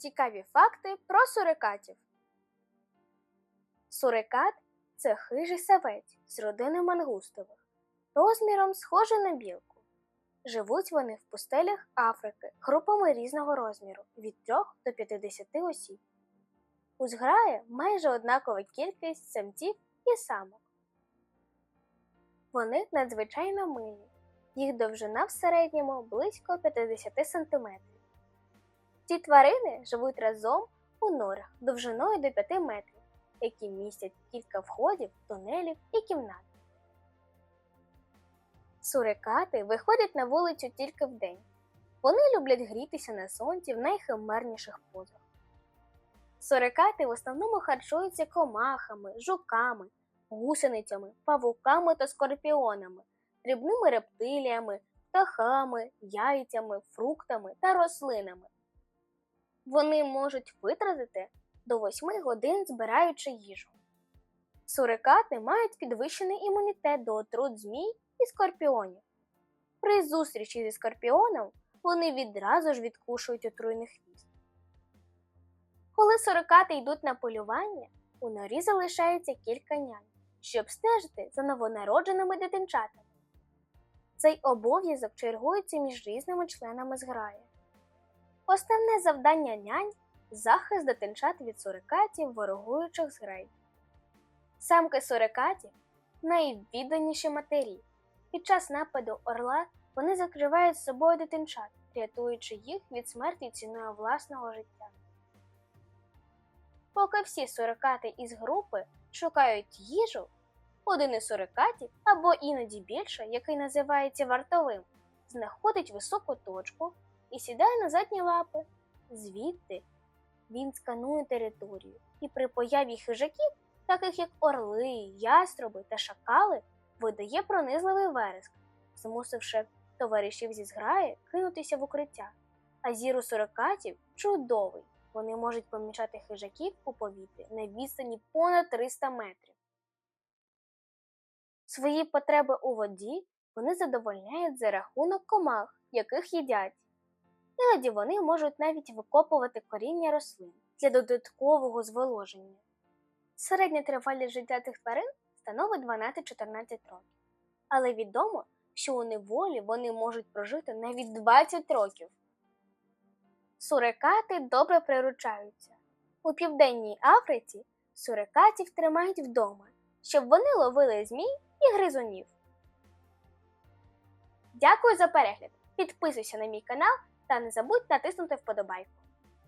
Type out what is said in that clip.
Цікаві факти про сурикатів. Сурикат це хижий савець з родини мангустових, розміром схожий на білку. Живуть вони в пустелях Африки групами різного розміру від 3 до 50 осіб. У зграї майже однакова кількість самців і самок. Вони надзвичайно милі. Їх довжина в середньому близько 50 см. Ці тварини живуть разом у норах довжиною до 5 метрів, які містять кілька входів, тунелів і кімнат. Сурикати виходять на вулицю тільки вдень. Вони люблять грітися на сонці в найхимерніших позах. Сурикати в основному харчуються комахами, жуками, гусеницями, павуками та скорпіонами, дрібними рептиліями, птахами, яйцями, фруктами та рослинами. Вони можуть витратити до 8 годин збираючи їжу. Сурикати мають підвищений імунітет до отрут змій і скорпіонів. При зустрічі зі скорпіоном вони відразу ж відкушують отруйний хвіст. Коли сурикати йдуть на полювання, у норі залишається кілька нянь, щоб стежити за новонародженими дитинчатами. Цей обов'язок чергується між різними членами зграї. Основне завдання нянь захист дитинчат від сурикатів ворогуючих зграй. Самки сурикатів найвідданіші матері. Під час нападу орла вони закривають з собою дитинчат, рятуючи їх від смерті ціною власного життя. Поки всі сурикати із групи шукають їжу, один із сурикатів або іноді більше, який називається вартовим, знаходить високу точку і сідає на задні лапи. Звідти він сканує територію і при появі хижаків, таких як орли, яструби та шакали, видає пронизливий вереск, змусивши товаришів зі зграї кинутися в укриття. А зір у сурикатів чудовий. Вони можуть помічати хижаків у повітрі на відстані понад 300 метрів. Свої потреби у воді вони задовольняють за рахунок комах, яких їдять. Іноді вони можуть навіть викопувати коріння рослин для додаткового зволоження. Середня тривалість життя цих тварин становить 12-14 років, але відомо, що у неволі вони можуть прожити навіть 20 років. Сурикати добре приручаються. У південній Африці сурикатів тримають вдома, щоб вони ловили змій і гризунів. Дякую за перегляд! Підписуйся на мій канал та не забудь натиснути вподобайку.